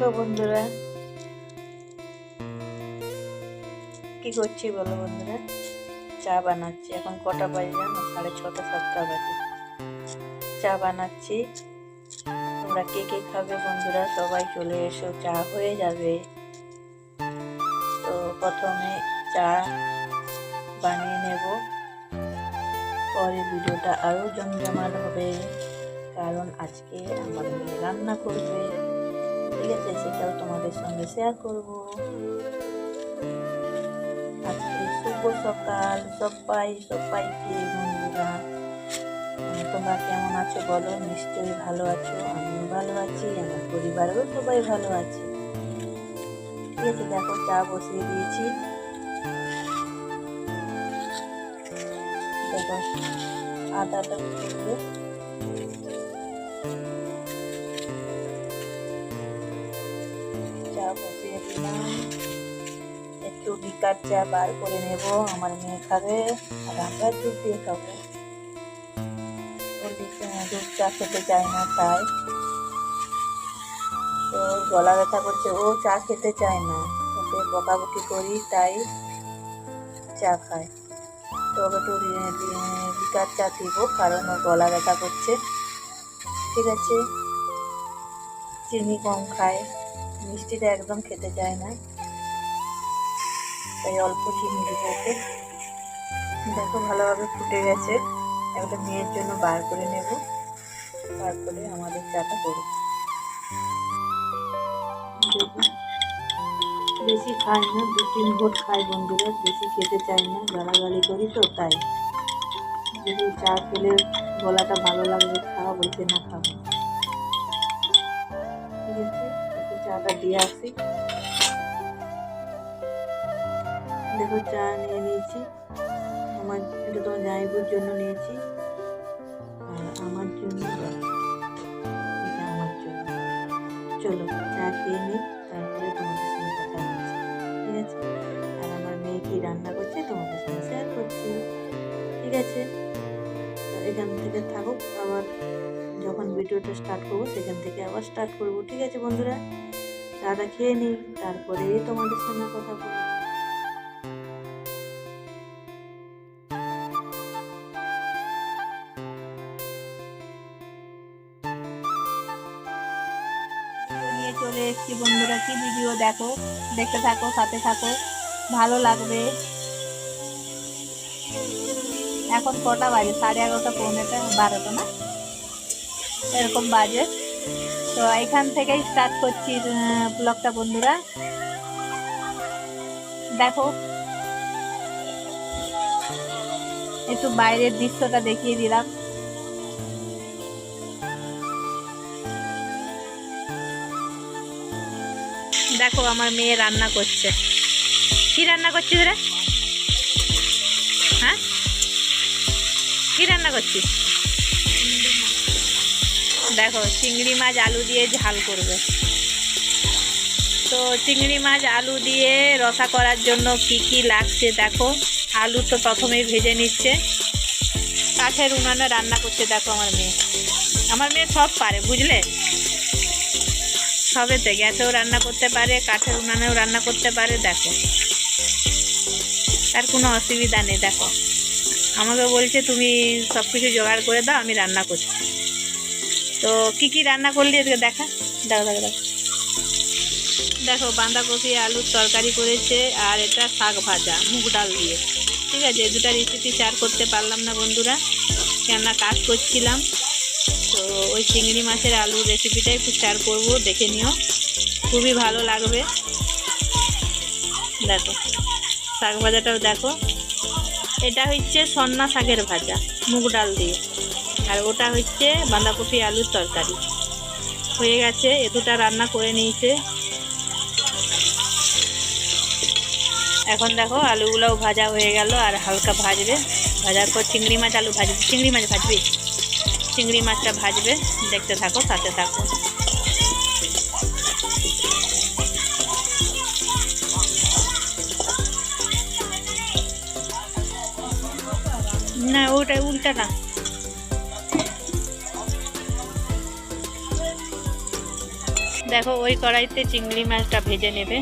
দেখো বন্ধুরা। কি করছি বলো বন্ধুরা? চা বানাচ্ছি। এখন কটা বাজে জানো? সাড়ে ছটা, সাতটা বাজে। চা বানাচ্ছি। তোমরা কে কে খাবে বন্ধুরা? সবাই চলে এসো। চা হয়ে যাবে। তো প্রথমে চা বানিয়ে নেব। পরে ভিডিওটা আরও জমজমাট হবে। কারণ আজকে আমার মেয়ে রান্না করবে। ঠিক আছে সেটাও তোমাদের সঙ্গে শেয়ার করব আজকে শুভ সকাল সবাই সবাইকে বন্ধুরা তোমরা কেমন আছো বলো নিশ্চয়ই ভালো আছো আমিও ভালো আছি আমার পরিবারেও সবাই ভালো আছে ঠিক আছে দেখো চা বসিয়ে দিয়েছি দেখো আদাটা একটু বিকার চা বার করে নেব, আমার মেয়ে খাবে, আর আমরা দুধ দিয়ে খাব। দুধ চা খেতে চায় না, তাই। তো গলা ব্যথা করছে, ও চা খেতে চায় না। ওকে বকাবকি করি, তাই চা খায়। তো ওকে একটু বিকার চা দিব, কারণ ওর গলা ব্যথা করছে। ঠিক আছে? চিনি কম খায়। মিষ্টিটা একদম খেতে চায় না। তাই অল্প চিনি দিব ওকে দেখো ভালোভাবে ফুটে গেছে। একটা মেয়ের জন্য বার করে নেব। তারপরে আমাদের চাটা করব বেশি খাই না, দু তিন ভোট খাই বন্ধুরা, বেশি খেতে চাই না, গালাগালি করি তো, তাই। যদি চা খেলে গলাটা ভালো লাগবে খাওয়া বলছে না খাব চাটা দিয়ে আসি। দেখো চা নিয়ে নিয়েছি। আমার এটা তোমার জামাইবুর জন্য নিয়েছি। আর আমার জন্য আমার জন্য। চলো চা খেয়ে নিই, তারপরে তোমাদের সঙ্গে কথা বলছি। ঠিক আছে? আর আমার মেয়ে কি রান্না করছে তোমাদের সঙ্গে শেয়ার করছি। ঠিক আছে? এখান থেকে থাকুক, আবার যখন ভিডিওটা স্টার্ট করব, সেখান থেকে আবার স্টার্ট করব। ঠিক আছে বন্ধুরা? চাটা খেয়ে নিই তারপরেই তোমাদের সঙ্গে কথা বলব। চলে এসেছি বন্ধুরা, কি ভিডিও দেখো? দেখতে থাকো, সাথে থাকো। ভালো লাগবে। এখন কটা বাজে? সাড়ে এগারোটা পৌনেটা বারোটা না? এরকম বাজে। তো এখান থেকেই স্টার্ট করছি ব্লগটা বন্ধুরা। দেখো, একটু বাইরের দৃশ্যটা দেখিয়ে দিলাম। দেখো, আমার মেয়ে রান্না করছে। কি রান্না করছিস রে? হ্যাঁ? কি রান্না করছিস? দেখো, চিংড়ি মাছ আলু দিয়ে ঝাল করবে। তো চিংড়ি মাছ আলু দিয়ে রসা করার জন্য কি কি লাগছে দেখো। আলু তো প্রথমেই ভেজে নিচ্ছে। কাঠের উনানে রান্না করছে দেখো আমার মেয়ে। আমার মেয়ে সব পারে, বুঝলে? সবেতে গ্যাসেও রান্না করতে পারে, কাঠের উনানেও রান্না করতে পারে, দেখো। তার কোনো অসুবিধা নেই, দেখো। আমাকে বলছে, তুমি সব কিছু জোগাড় করে দাও, আমি রান্না করছি। তো কি কি রান্না করলি এদিকে দেখা? দেখো দেখো দেখো দেখো, বাঁধাকপি, আলুর তরকারি করেছে আর এটা শাক ভাজা, মুগ ডাল দিয়ে। ঠিক আছে দুটা রেসিপি শেয়ার করতে পারলাম না বন্ধুরা। কেননা কাজ করছিলাম, তো ওই চিংড়ি মাছের আলুর রেসিপিটা একটু শেয়ার করব, দেখে নিও। খুবই ভালো লাগবে। দেখো, শাক ভাজাটাও দেখো। এটা হচ্ছে সন্না শাকের ভাজা, মুগ ডাল দিয়ে। আর ওটা হচ্ছে বাঁধাকপি আলুর তরকারি। হয়ে গেছে, এ দুটা রান্না করে নিয়েছে। এখন দেখো, আলুগুলোও ভাজা হয়ে গেল আর হালকা ভাজবে। ভাজার পর চিংড়ি মাছ আলু ভাজবে। চিংড়ি মাছ ভাজবে? চিংড়ি মাছটা ভাজবে, দেখতে থাকো, সাথে থাকো। না, ওটা উল্টা না। দেখো ওই কড়াইতে চিংড়ি মাছটা ভেজে নেবে।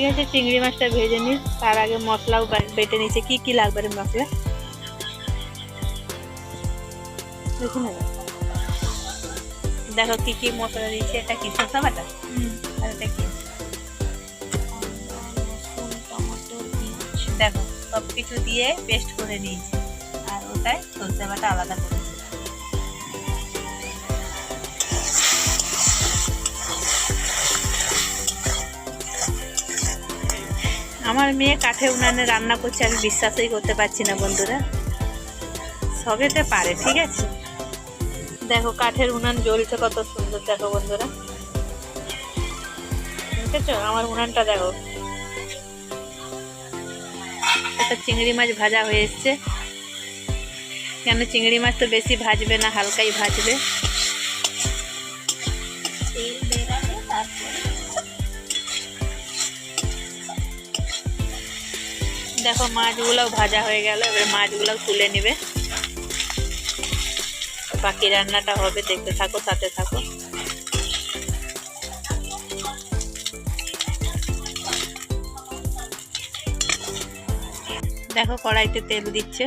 ঠিক আছে চিংড়ি মাছটা ভেজে নিস। তার আগে মশলাও বেটে নিচ্ছে কি কি লাগবে রে মশলা? দেখি দেখো কি কি মশলা দিচ্ছে এটা কি শসা বাটা? আর এটা কি? দেখো সব কিছু দিয়ে পেস্ট করে নিয়েছি। আর ওটাই সর্ষে বাটা আলাদা করে। আমার মেয়ে কাঠে উনানে রান্না করছে, আমি বিশ্বাসই করতে পারছি না বন্ধুরা। সবেতে পারে, ঠিক আছে? দেখো কাঠের উনান জ্বলছে কত সুন্দর, দেখো বন্ধুরা। দেখেছ? আমার উনানটা দেখো। একটা চিংড়ি মাছ ভাজা হয়ে এসছে। কেন চিংড়ি মাছ তো বেশি ভাজবে না, হালকাই ভাজবে। দেখো মাছগুলো ভাজা হয়ে গেল, এবার মাছগুলো তুলে নেবে। বাকি রান্নাটা হবে, দেখতে থাকো, সাথে থাকো। দেখো কড়াইতে তেল দিচ্ছে।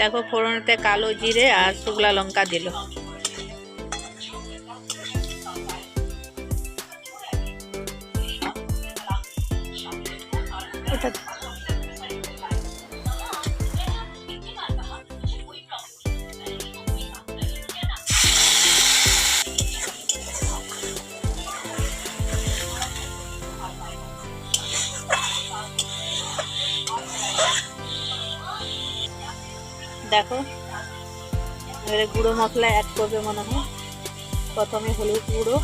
দেখো ফোড়নতে কালো জিরে আর শুকলা লঙ্কা দিল। দেখো। এবারে গুঁড়ো মশলা অ্যাড করবে মনে হয়। প্রথমে হলুদ গুঁড়ো।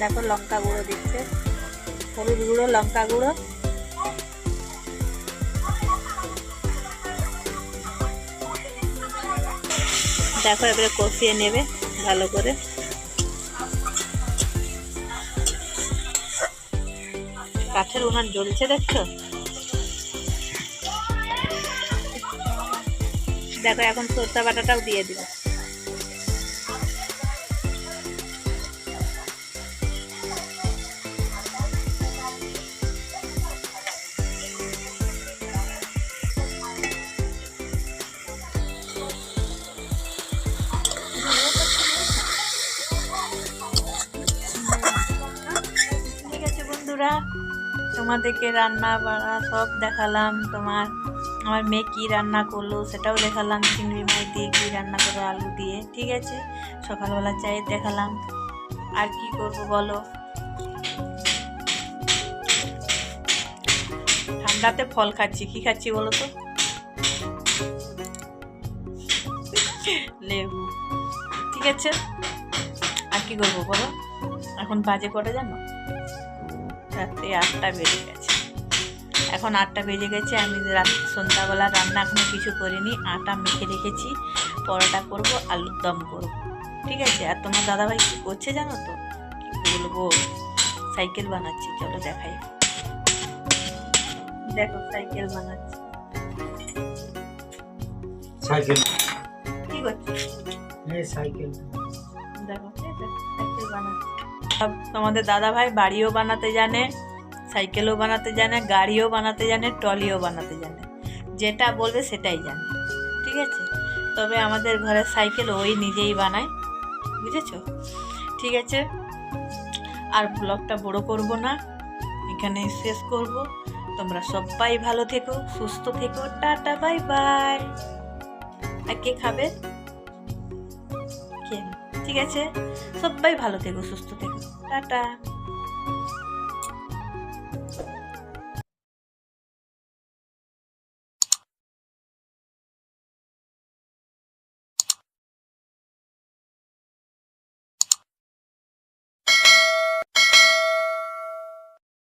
দেখো লঙ্কা গুঁড়ো দিচ্ছে। হলুদ গুঁড়ো, লঙ্কা গুঁড়ো। দেখো এবারে কষিয়ে নেবে ভালো করে। কাঠের উনান জ্বলছে দেখছ? দেখো এখন সর্ষা বাটাটাও দিয়ে দিবে তোমাদেরকে রান্না বাড়া সব দেখালাম, তোমার আমার মেয়ে কী রান্না করল সেটাও দেখালাম, চিংড়ি মাছ দিয়ে কী রান্না করো আলু দিয়ে, ঠিক আছে? সকালবেলা চায়ের দেখালাম, আর কি করব বলো? ঠান্ডাতে ফল খাচ্ছি, কি খাচ্ছি বলো তো? লেবু, ঠিক আছে? আর কি করব বলো? এখন বাজে কটা জানো? রাত্রে আটটা বেজে গেছে। এখন আটটা বেজে গেছে আমি রাত সন্ধ্যাবেলা রান্না এখনও কিছু করিনি আটা মেখে রেখেছি পরোটা করব আলুর দম করব। ঠিক আছে? আর তোমার দাদাভাই কী করছে জানো তো? কি বলব? সাইকেল বানাচ্ছি চলো দেখাই। দেখো সাইকেল বানাচ্ছি। সাইকেল। কি করছিস? সাইকেল। দেখো সাইকেল বানাচ্ছে। তোমাদের দাদা ভাই বাড়িও বানাতে জানে, সাইকেলও বানাতে জানে, গাড়িও বানাতে জানে, ট্রলিও বানাতে জানে। যেটা বলবে সেটাই জানে, ঠিক আছে? তবে আমাদের ঘরের সাইকেল ওই নিজেই বানায়, বুঝেছ? ঠিক আছে? আর ব্লগটা বড় করব না এখানে শেষ করব। তোমরা সবাই ভালো থেকো, সুস্থ থেকো, টাটা, বাই বাই। আর কে খাবে? ঠিক আছে? সবাই ভালো থেকো সুস্থ থেকো। টাটা।